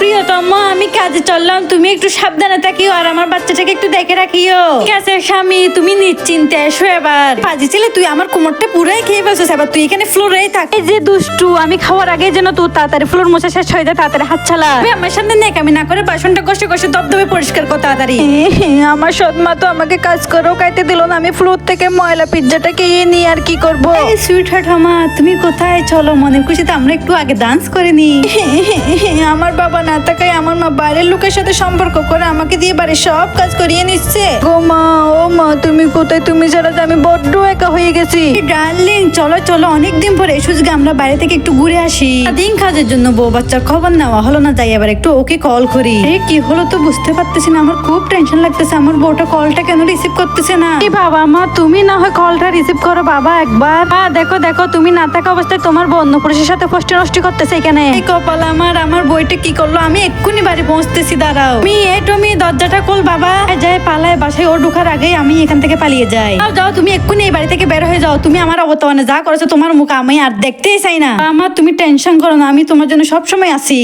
প্রিয়তম আমি কাজে চললাম। তুমি একটু সাবধানে থাকিও আর আমার বাচ্চাটাকে একটু দেখে রাখিও। ঠিক আছে স্বামী তুমি নিশ্চিন্তে এসো এবার। পাজি ছেলে তুই আমার কোমরটা পুরাই খেয়ে ফেলছিস। এবার তুই এখানে ফ্লোরেই থাক। এই যে দুষ্টু আমি খাওয়ার আগে যেন তোর তাড়াতাড়ি ফ্লোর মোছা শেষ হয়ে যায় তাড়াতাড়ি হাত চালা। আমার সামনে নেক আমি না করে বাসনটা কষে কষে দবদবে পরিষ্কার কর তাড়াতাড়ি। আমার সৎ মা তো আমাকে কাজ করেও খাইতে দিল না। আমি ফ্লোর থেকে ময়লা পিজ্জাটাকে ইয়ে নিয়ে আর কি করব? সুইট হার্ট আমা তুমি কোথায়? চলো মনের খুশিতে আমরা একটু আগে ডান্স করে নি আমার বাবা না থাকায় আমার মা বাইরের লোকের সাথে সম্পর্ক করে আমাকে দিয়ে বাড়ির সব কাজ করিয়ে নিচ্ছে। গো মা, ও তুমি কোথায়? তুমি ছাড়া আমি বড্ড একা হয়ে গেছি। ডার্লিং চলো চলো অনেকদিন পরে এই সুযোগে আমরা বাইরে থেকে একটু ঘুরে আসি। দিন কাজের জন্য বউ বাচ্চার খবর নেওয়া হলো না যাই এবার একটু ওকে কল করি। এ কি হলো তো বুঝতে পারতেছি না আমার খুব টেনশন লাগতেছে আমার বউটা কলটা কেন রিসিভ করতেছে না? এই বাবা মা তুমি না হয় কলটা রিসিভ করো বাবা একবার। হ্যাঁ দেখো দেখো তুমি না থাকা অবস্থায় তোমার বউ অন্য পুরুষের সাথে ফষ্টি নষ্টি করতেছে এখানে। এই কপাল আমার আমার বইটা কি করল? আমি এক্ষুনি বাড়ি পৌঁছতেছি দাঁড়াও। তুমি এ তুমি দরজাটা খোল বাবা। যাই পালায় বাসায় ও ঢোকার আগেই আমি এখান থেকে পালিয়ে যাও যাও, তুমি এক্ষুনি এই বাড়ি থেকে বের হয়ে যাও। তুমি আমার অবতমানে যা করেছ তোমার মুখ আমি আর দেখতেই চাই না। আমার তুমি টেনশন করো না, আমি তোমার জন্য সবসময় আছি।